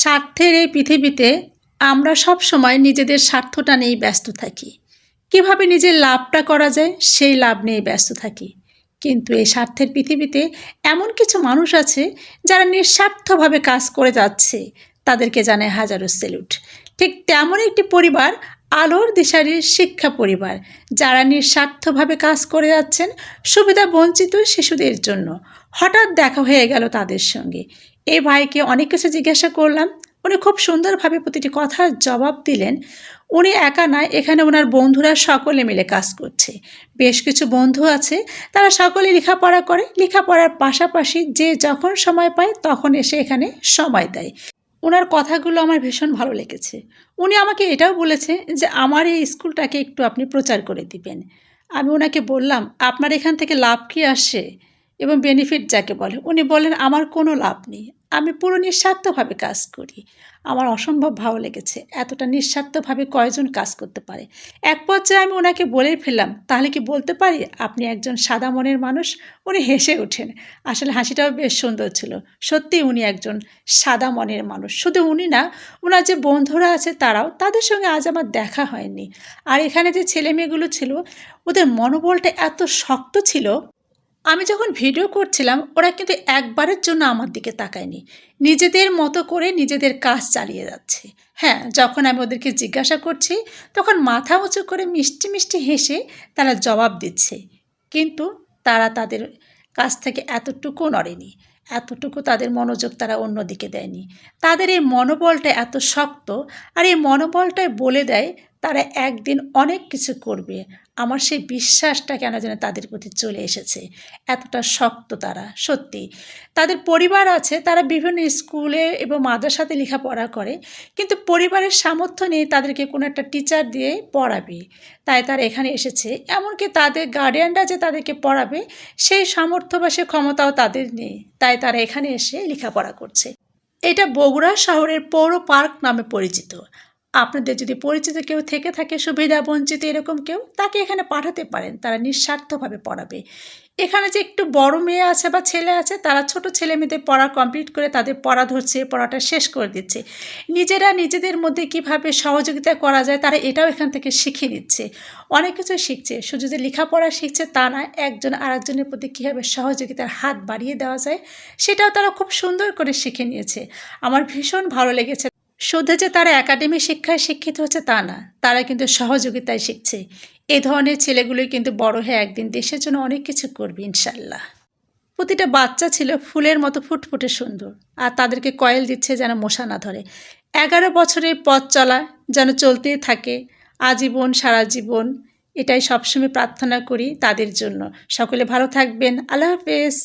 স্বার্থের এই পৃথিবীতে আমরা সব সময় নিজেদের স্বার্থটা নিয়েই ব্যস্ত থাকি। কীভাবে নিজের লাভটা করা যায় সেই লাভ নিয়ে ব্যস্ত থাকি। কিন্তু এই স্বার্থের পৃথিবীতে এমন কিছু মানুষ আছে যারা নিঃস্বার্থভাবে কাজ করে যাচ্ছে, তাদেরকে জানায় হাজারো সেলুট। ঠিক তেমন একটি পরিবার, আলোর দিশারির শিক্ষা পরিবার, যারা নিঃস্বার্থভাবে কাজ করে যাচ্ছেন, সুবিধা বঞ্চিত শিশুদের জন্য। হঠাৎ দেখা হয়ে গেল তাদের সঙ্গে। এই ভাইকে অনেক কিছু জিজ্ঞাসা করলাম। উনি খুব সুন্দরভাবে প্রতিটি কথার জবাব দিলেন। উনি একা নয়, এখানে ওনার বন্ধুরা সকলে মিলে কাজ করছে। বেশ কিছু বন্ধু আছে, তারা সকলে লেখাপড়া করে। লেখাপড়ার পাশাপাশি যে যখন সময় পায়, তখন এসে এখানে সময় দেয়। ওনার কথাগুলো আমার ভীষণ ভালো লেগেছে। উনি আমাকে এটাও বলেছে যে, আমার এই স্কুলটাকে একটু আপনি প্রচার করে দিবেন। আমি ওনাকে বললাম, আপনার এখান থেকে লাভ কি আসে এবং বেনিফিট যাকে বলে, উনি বলেন আমার কোনো লাভ নেই। আমি পুরো নিঃস্বার্থভাবে কাজ করি। আমার অসম্ভব ভালো লেগেছে। এতটা নিঃস্বার্থভাবে কয়জন কাজ করতে পারে? এক পর্যায়ে আমি ওনাকে বলে ফেললাম, তাহলে কি বলতে পারি? আপনি একজন সাদা মনের মানুষ? উনি হেসে ওঠেন। আসলে হাসিটাও বেশ সুন্দর ছিল। সত্যি উনি একজন সাদা মনের মানুষ। শুধু উনি না ওনার যে বন্ধুরা আছে তারাও, তাদের সঙ্গে আজ আমার দেখা হয়নি। আর এখানে যে ছেলে মেয়েগুলো ছিল, ওদের মনোবলটা এত শক্ত ছিল আমি যখন ভিডিও করছিলাম, ওরা কিন্তু একবারের জন্য আমার দিকে তাকায়নি। নিজেদের মতো করে নিজেদের কাজ চালিয়ে যাচ্ছে। হ্যাঁ যখন আমি ওদেরকে জিজ্ঞাসা করছি, তখন মাথা উঁচু করে মিষ্টি মিষ্টি হেসে তারা জবাব দিচ্ছে। কিন্তু তারা তাদের কাছ থেকে এতটুকুও নড়েনি। এতটুকু তাদের মনোযোগ তারা অন্যদিকে দেয়নি। তাদের এই মনোবলটা এত শক্ত আর এই মনোবলটাই বলে দেয়, তারা একদিন অনেক কিছু করবে। আমার সেই বিশ্বাসটা কেন যেন তাদের প্রতি চলে এসেছে। এতটা শক্ত তারা, সত্যি। তাদের পরিবার আছে, তারা বিভিন্ন স্কুলে এবং মাদ্রাসাতে লেখাপড়া করে, কিন্তু পরিবারের সামর্থ্য নেই তাদেরকে কোনো একটা টিচার দিয়ে পড়াবে। তাই তারা এখানে এসেছে। এমনকি তাদের গার্ডিয়ানরা যে তাদেরকে পড়াবে, সেই সামর্থ্য বা সে ক্ষমতাও তাদের নেই। তাই তারা এখানে এসে লেখাপড়া করছে। এটা বগুড়া শহরের পৌর পার্ক নামে পরিচিত। আপনাদের যদি পরিচিত কেউ থেকে থাকে, সুবিধা, বঞ্চিত এরকম কেউ, তাকে এখানে পাঠাতে পারেন। তারা নিঃস্বার্থভাবে পড়াবে। এখানে যে একটু বড় মেয়ে আছে বা ছেলে আছে, তারা ছোট ছেলে মেয়েদের পড়া কমপ্লিট করে তাদের পড়া ধরছে, পড়াটা শেষ করে দিচ্ছে। নিজেরা নিজেদের মধ্যে কীভাবে সহযোগিতা করা যায়, তারা এটাও এখান থেকে শিখে নিচ্ছে অনেক কিছু শিখছে, শুধু যে লেখাপড়া শিখছে তা না একজন আরেকজনের প্রতি কীভাবে সহযোগিতার হাত বাড়িয়ে দেওয়া যায়, সেটাও তারা খুব সুন্দর করে শিখে নিয়েছে। আমার ভীষণ ভালো লেগেছে। শুধু যে তারা একাডেমি শিক্ষায় শিক্ষিত হচ্ছে তা না, তারা কিন্তু সহযোগিতায় শিখছে। এ ধরনের ছেলেগুলোই কিন্তু বড় হয়ে একদিন দেশের জন্য অনেক কিছু করবে, ইনশাল্লাহ। প্রতিটা বাচ্চা ছিল ফুলের মতো ফুটফুটে সুন্দর, আর তাদেরকে কয়েল দিচ্ছে যেন মশা না ধরে। এগারো বছরের পথ চলা যেন চলতেই থাকে, আজীবন, সারা জীবন এটাই সবসময় প্রার্থনা করি তাদের জন্য। সকলে ভালো থাকবেন, আল্লাহ হাফেজ।